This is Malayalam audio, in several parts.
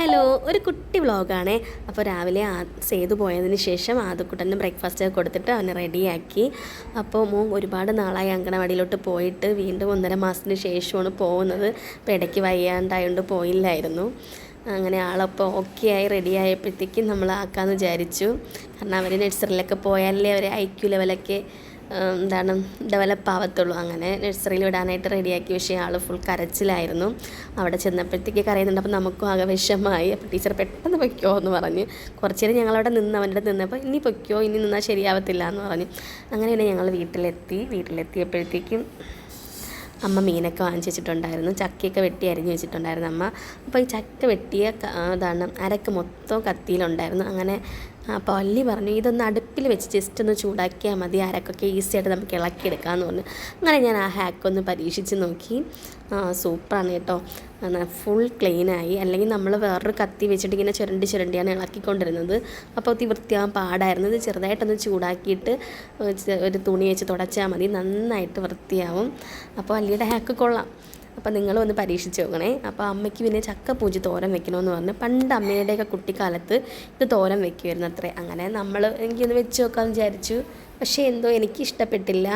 ഹലോ ഒരു കുട്ടി വ്ളോഗാണേ. അപ്പോൾ രാവിലെ സേതു പോയതിന് ശേഷം ആദ്യക്കുട്ടന് ബ്രേക്ക്ഫാസ്റ്റ് കൊടുത്തിട്ട് അവനെ റെഡിയാക്കി. അപ്പോൾ മോൻ ഒരുപാട് നാളായി അങ്കണവാടിയിലോട്ട് പോയിട്ട് വീണ്ടും ഒന്നര മാസത്തിന് ശേഷമാണ് പോകുന്നത്. അപ്പോൾ ഇടയ്ക്ക് വയ്യാണ്ടായതുകൊണ്ട് പോയില്ലായിരുന്നു. അങ്ങനെ ആളപ്പോൾ ഓക്കെ ആയി റെഡി ആയപ്പോഴത്തേക്കും നമ്മൾ ആക്കാമെന്ന് വിചാരിച്ചു. കാരണം അവർ നഴ്സറിയിലൊക്കെ പോയാലേ അവർ ഐ ക്യു ലെവലൊക്കെ എന്താണ് ഡെവലപ്പ് ആവത്തുള്ളൂ. അങ്ങനെ നഴ്സറിയിൽ വിടാനായിട്ട് റെഡിയാക്കി പക്ഷേ ആൾ ഫുൾ കരച്ചിലായിരുന്നു. അവിടെ ചെന്നപ്പോഴത്തേക്ക് കരയുന്നുണ്ട്. അപ്പോൾ നമുക്കും ആകെ വിഷമമായി അപ്പോൾ ടീച്ചർ പെട്ടെന്ന് പൊയ്ക്കോ എന്ന് പറഞ്ഞ് കുറച്ച് നേരം ഞങ്ങളവിടെ നിന്ന് അവന്റെ നിന്നപ്പോൾ ഇനി പൊയ്ക്കോ ഇനി നിന്നാൽ ശരിയാവത്തില്ല എന്ന് പറഞ്ഞു. അങ്ങനെ തന്നെ ഞങ്ങൾ വീട്ടിലെത്തി. വീട്ടിലെത്തിയപ്പോഴത്തേക്കും അമ്മ മീനൊക്കെ വാങ്ങിച്ച് വെച്ചിട്ടുണ്ടായിരുന്നു. ചക്കയൊക്കെ വെട്ടി അരിഞ്ഞ് വെച്ചിട്ടുണ്ടായിരുന്നു അമ്മ. അപ്പോൾ ഈ ചക്ക വെട്ടിയ ഇതാണ് അരക്ക് മൊത്തം കത്തിയിലുണ്ടായിരുന്നു. അങ്ങനെ അപ്പോൾ അല്ലി പറഞ്ഞു ഇതൊന്ന് അടുപ്പിൽ വെച്ച് ജസ്റ്റ് ഒന്ന് ചൂടാക്കിയാൽ മതി. ആരൊക്കെ ഈസിയായിട്ട് നമുക്ക് ഇളക്കിയെടുക്കാമെന്ന് പറഞ്ഞു. അങ്ങനെ ഞാൻ ആ ഹാക്ക് ഒന്ന് പരീക്ഷിച്ച് നോക്കി. സൂപ്പറാണ് കേട്ടോ. ഫുൾ ക്ലീനായി അല്ലെങ്കിൽ നമ്മൾ വേറൊരു കത്തി വെച്ചിട്ട് ഇങ്ങനെ ചുരണ്ടി ചുരണ്ടിയാണ് ഇളക്കിക്കൊണ്ടിരുന്നത്. അപ്പോൾ ഒത്തി വൃത്തിയാവാൻ പാടായിരുന്നു. ഇത് ചെറുതായിട്ടൊന്ന് ചൂടാക്കിയിട്ട് ഒരു തുണി വെച്ച് തുടച്ചാൽ മതി. നന്നായിട്ട് വൃത്തിയാവും. അപ്പോൾ അല്ലിയുടെ ഹാക്ക് കൊള്ളാം. അപ്പോൾ നിങ്ങളും ഒന്ന് പരീക്ഷിച്ച് നോക്കണേ. അപ്പോൾ അമ്മയ്ക്ക് പിന്നെ ചക്ക ചക്കപ്പൂജി തോരൻ വെക്കണമെന്ന് പറഞ്ഞ് പണ്ട് അമ്മയുടെയൊക്കെ കുട്ടിക്കാലത്ത് ഇത് തോരൻ വെക്കുമായിരുന്നു അത്രേ. അങ്ങനെ നമ്മൾ എനിക്കൊന്ന് വെച്ച് നോക്കാമെന്ന് വിചാരിച്ചു. പക്ഷേ എന്തോ എനിക്ക് ഇഷ്ടപ്പെട്ടില്ല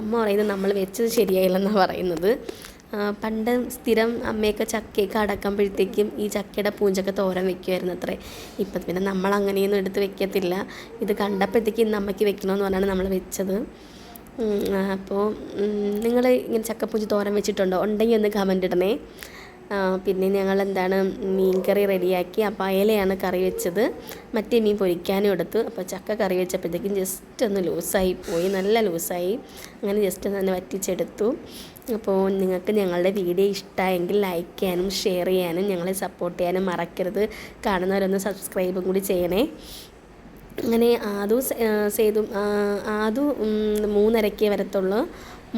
അമ്മ പറയുന്നത് നമ്മൾ വെച്ചത് ശരിയായില്ലെന്നാണ് പറയുന്നത്. പണ്ട് സ്ഥിരം അമ്മയൊക്കെ ചക്കയൊക്കെ അടക്കുമ്പോഴത്തേക്കും ഈ ചക്കയുടെ പൂഞ്ചൊക്കെ തോരൻ വെക്കുമായിരുന്നു അത്രേ. ഇപ്പം പിന്നെ നമ്മൾ അങ്ങനെയൊന്നും എടുത്ത് വെക്കത്തില്ല. ഇത് കണ്ടപ്പോഴത്തേക്കും ഇന്ന് അമ്മയ്ക്ക് വെക്കണമെന്ന് പറഞ്ഞാണ് നമ്മൾ വെച്ചത്. അപ്പോൾ നിങ്ങൾ ഇങ്ങനെ ചക്കപ്പൂജി തോരൻ വെച്ചിട്ടുണ്ടോ? ഉണ്ടെങ്കിൽ ഒന്ന് കമന്റ് ഇടണേ. പിന്നെ ഞങ്ങൾ എന്താണ് മീൻ കറി റെഡിയാക്കി അപ്പോൾ അയലയാണ് കറി വെച്ചത്. മറ്റേ മീൻ പൊരിക്കാനും എടുത്തു. അപ്പോൾ ചക്ക കറി വെച്ചപ്പോഴത്തേക്കും ജസ്റ്റ് ഒന്ന് ലൂസായി പോയി. നല്ല ലൂസായി. അങ്ങനെ ജസ്റ്റ് ഒന്ന് തന്നെ വറ്റിച്ചെടുത്തു. അപ്പോൾ നിങ്ങൾക്ക് ഞങ്ങളുടെ വീഡിയോ ഇഷ്ടമായെങ്കിൽ ലൈക്ക് ചെയ്യാനും ഷെയർ ചെയ്യാനും ഞങ്ങളെ സപ്പോർട്ട് ചെയ്യാനും മറക്കരുത്. കാണുന്നവരൊന്ന് സബ്സ്ക്രൈബും കൂടി ചെയ്യണേ. അങ്ങനെ ആദു സേതു ആദു മൂന്നരക്കേ വരത്തുള്ളൂ.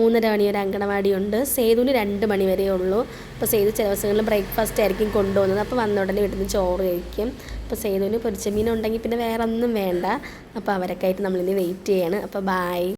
മൂന്നര മണി വരെ അങ്കണവാടി ഉണ്ട്. സേതുവിന് രണ്ട് മണി വരെ ഉള്ളൂ. അപ്പോൾ സേതു ചില ദിവസങ്ങളിൽ ബ്രേക്ക്ഫാസ്റ്റ് ആയിരിക്കും കൊണ്ടുപോകുന്നത്. അപ്പോൾ വന്ന ഉടനെ വീട്ടിൽ നിന്ന് ചോറ് കഴിക്കും. അപ്പോൾ സേതുവിന് പൊരിച്ച മീൻ ഉണ്ടെങ്കിൽ പിന്നെ വേറെ ഒന്നും വേണ്ട. അപ്പോൾ അവരൊക്കെ ആയിട്ട് നമ്മളിനി വെയിറ്റ് ചെയ്യാണ്. അപ്പോൾ ബായ്